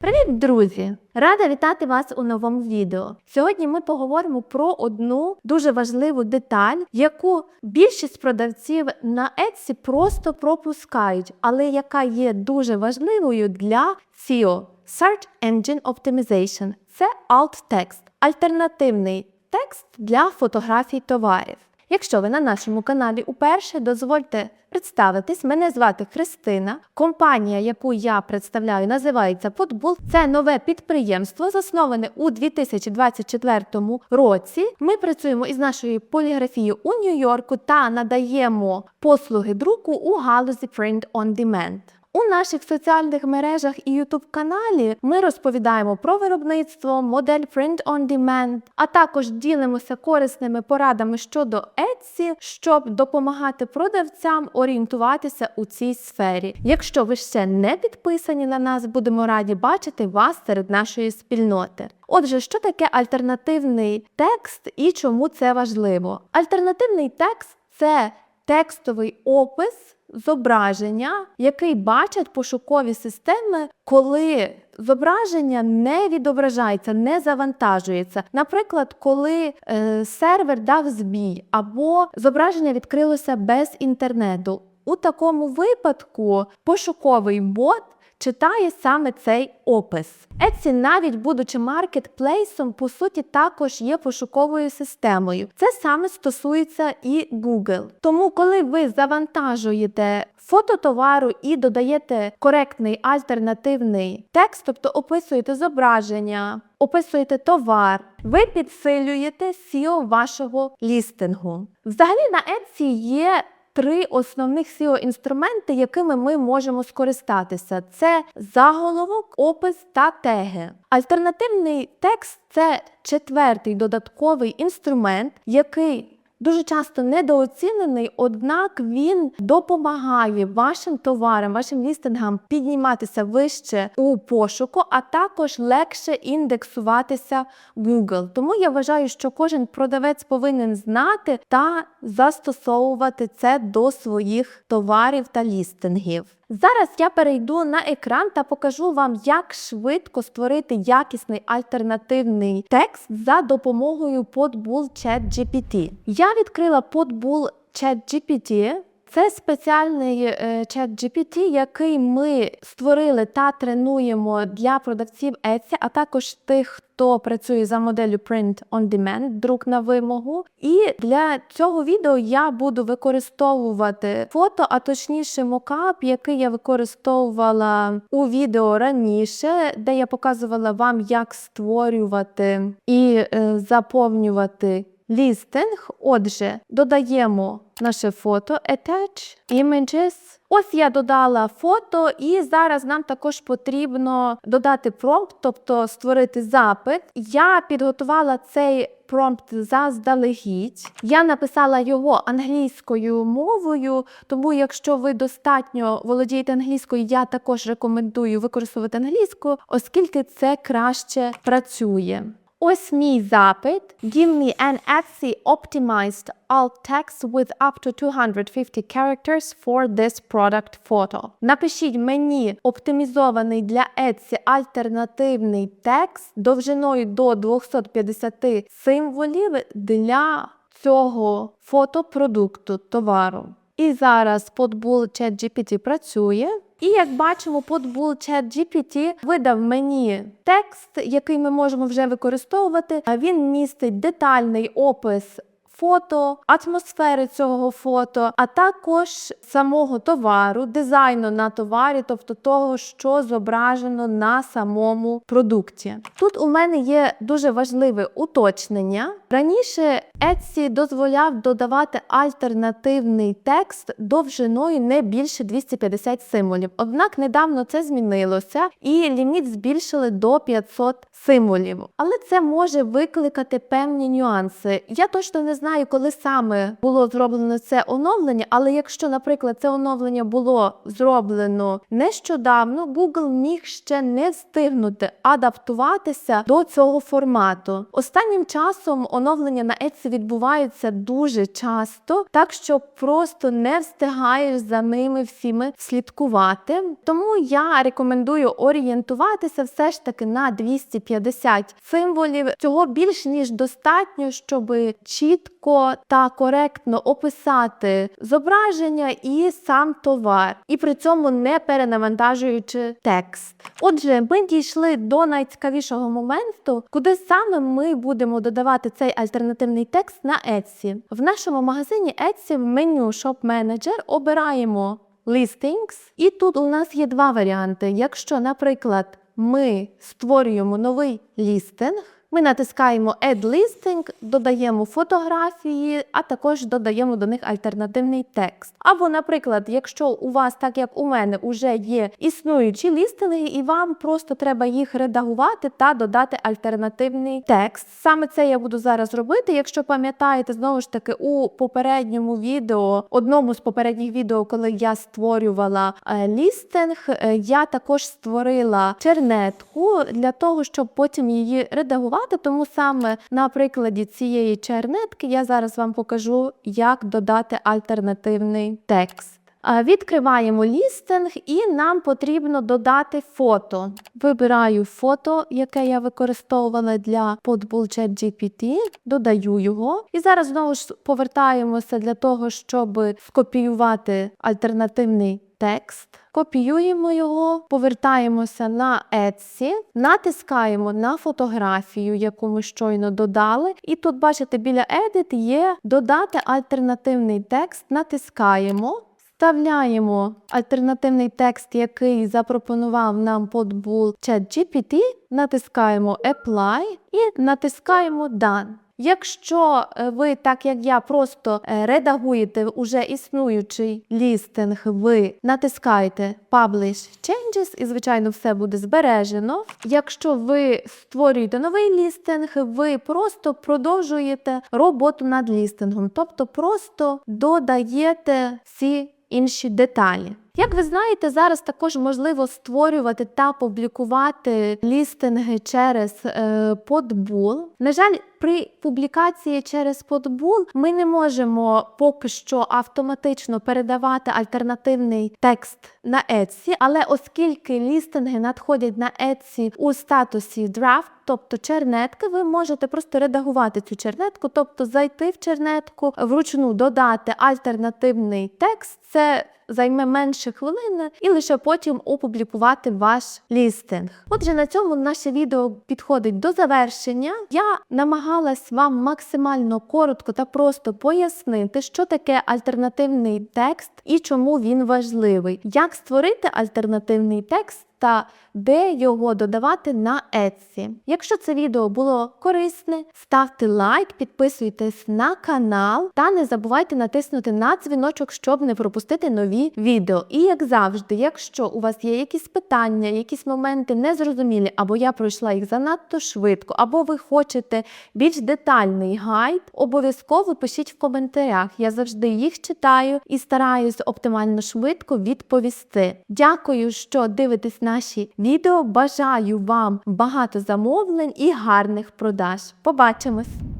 Привіт, друзі! Рада вітати вас у новому відео. Сьогодні ми поговоримо про одну дуже важливу деталь, яку більшість продавців на Etsy просто пропускають, але яка є дуже важливою для SEO – Search Engine Optimization. Це Alt Text – альтернативний текст для фотографій товарів. Якщо ви на нашому каналі уперше, дозвольте представитись. Мене звати Христина. Компанія, яку я представляю, називається Podbull. Це нове підприємство, засноване у 2024 році. Ми працюємо із нашою поліграфією у Нью-Йорку та надаємо послуги друку у галузі Print on Demand. У наших соціальних мережах і youtube каналі ми розповідаємо про виробництво, модель Print on Demand, а також ділимося корисними порадами щодо Etsy, щоб допомагати продавцям орієнтуватися у цій сфері. Якщо ви ще не підписані на нас, будемо раді бачити вас серед нашої спільноти. Отже, що таке альтернативний текст і чому це важливо? Альтернативний текст це текстовий опис зображення, який бачать пошукові системи, коли зображення не відображається, не завантажується. Наприклад, коли е, сервер дав збій або зображення відкрилося без інтернету. У такому випадку пошуковий бот читає саме цей опис. Etsy, навіть будучи маркетплейсом, по суті, також є пошуковою системою. Це саме стосується і Google. Тому, коли ви завантажуєте фото товару і додаєте коректний альтернативний текст, тобто описуєте зображення, описуєте товар, ви підсилюєте SEO вашого лістингу. Взагалі на Etsy є три основних SEO-інструменти, якими ми можемо скористатися: це заголовок, опис та теги. Альтернативний текст це четвертий додатковий інструмент, який Дуже часто недооцінений, однак він допомагає вашим товарам, вашим лістингам підніматися вище у пошуку, а також легше індексуватися в Google. Тому я вважаю, що кожен продавець повинен знати та застосовувати це до своїх товарів та лістингів. Зараз я перейду на екран та покажу вам, як швидко створити якісний альтернативний текст за допомогою Podbull ChatGPT. Я відкрила Podbull ChatGPT. Це спеціальний е, чат GPT, який ми створили та тренуємо для продавців Etsy, а також тих, хто працює за моделлю Print on Demand, друк на вимогу. І для цього відео я буду використовувати фото, а точніше мокап, який я використовувала у відео раніше, де я показувала вам, як створювати і е, заповнювати лістинг. Отже, додаємо наше фото Attach Images. Ось я додала фото, і зараз нам також потрібно додати промпт, тобто створити запит. Я підготувала цей промпт заздалегідь. Я написала його англійською мовою, тому якщо ви достатньо володієте англійською, я також рекомендую використовувати англійську, оскільки це краще працює. Ось мій запит. Give me an Etsy optimized alt text with up to 250 characters for this product photo. Напишіть мені оптимізований для Etsy альтернативний текст довжиною до 250 символів для цього фотопродукту товару. І зараз Podbull ChatGPT працює. І як бачимо, Podbull ChatGPT видав мені текст, який ми можемо вже використовувати. Він містить детальний опис фото, атмосфери цього фото, а також самого товару, дизайну на товарі, тобто того, що зображено на самому продукті. Тут у мене є дуже важливе уточнення. Раніше Etsy дозволяв додавати альтернативний текст довжиною не більше 250 символів. Однак недавно це змінилося і ліміт збільшили до 500 символів. Але це може викликати певні нюанси. Я точно не знаю знаю, коли саме було зроблено це оновлення, але якщо, наприклад, це оновлення було зроблено нещодавно, Google міг ще не встигнути адаптуватися до цього формату. Останнім часом оновлення на Etsy відбуваються дуже часто, так що просто не встигаєш за ними всіми слідкувати. Тому я рекомендую орієнтуватися все ж таки на 250 символів. Цього більш ніж достатньо, щоб чітко та коректно описати зображення і сам товар, і при цьому не перенавантажуючи текст. Отже, ми дійшли до найцікавішого моменту, куди саме ми будемо додавати цей альтернативний текст на Etsy. В нашому магазині Etsy в меню Shop Manager обираємо Listings, і тут у нас є два варіанти. Якщо, наприклад, ми створюємо новий лістинг. Ми натискаємо Add Listing, додаємо фотографії, а також додаємо до них альтернативний текст. Або, наприклад, якщо у вас, так як у мене, вже є існуючі лістинги, і вам просто треба їх редагувати та додати альтернативний текст. Саме це я буду зараз робити. Якщо пам'ятаєте, знову ж таки, у попередньому відео, одному з попередніх відео, коли я створювала е, лістинг, е, я також створила чернетку для того, щоб потім її редагувати. Тому саме на прикладі цієї чернетки я зараз вам покажу, як додати альтернативний текст. Відкриваємо лістинг і нам потрібно додати фото. Вибираю фото, яке я використовувала для Podbull GPT, додаю його. І зараз знову ж повертаємося для того, щоб скопіювати альтернативний текст. Копіюємо його, повертаємося на Etsy, натискаємо на фотографію, яку ми щойно додали. І тут, бачите, біля Edit є додати альтернативний текст, натискаємо. Вставляємо альтернативний текст, який запропонував нам Podbull ChatGPT, натискаємо Apply і натискаємо Done. Якщо е, ви, так як я, просто е, редагуєте уже існуючий лістинг, ви натискаєте Publish Changes і, звичайно, все буде збережено. Якщо ви створюєте новий лістинг, ви просто продовжуєте роботу над лістингом, тобто просто додаєте всі інші деталі. Як ви знаєте, зараз також можливо створювати та публікувати лістинги через е, Podbull. На жаль, при публікації через Podbull ми не можемо поки що автоматично передавати альтернативний текст на Etsy, але оскільки лістинги надходять на Etsy у статусі draft, тобто чернетки, ви можете просто редагувати цю чернетку, тобто зайти в чернетку, вручну додати альтернативний текст. Це займе менше хвилини і лише потім опублікувати ваш лістинг. Отже, на цьому наше відео підходить до завершення. Я намагалась вам максимально коротко та просто пояснити, що таке альтернативний текст і чому він важливий, як створити альтернативний текст та де його додавати на Etsy. Якщо це відео було корисне, ставте лайк, підписуйтесь на канал та не забувайте натиснути на дзвіночок, щоб не пропустити нові відео. І як завжди, якщо у вас є якісь питання, якісь моменти незрозумілі, або я пройшла їх занадто швидко, або ви хочете більш детальний гайд, обов'язково пишіть в коментарях. Я завжди їх читаю і стараюсь оптимально швидко відповісти. Дякую, що дивитесь наші відео. Бажаю вам багато замовлень і гарних продаж. Побачимось!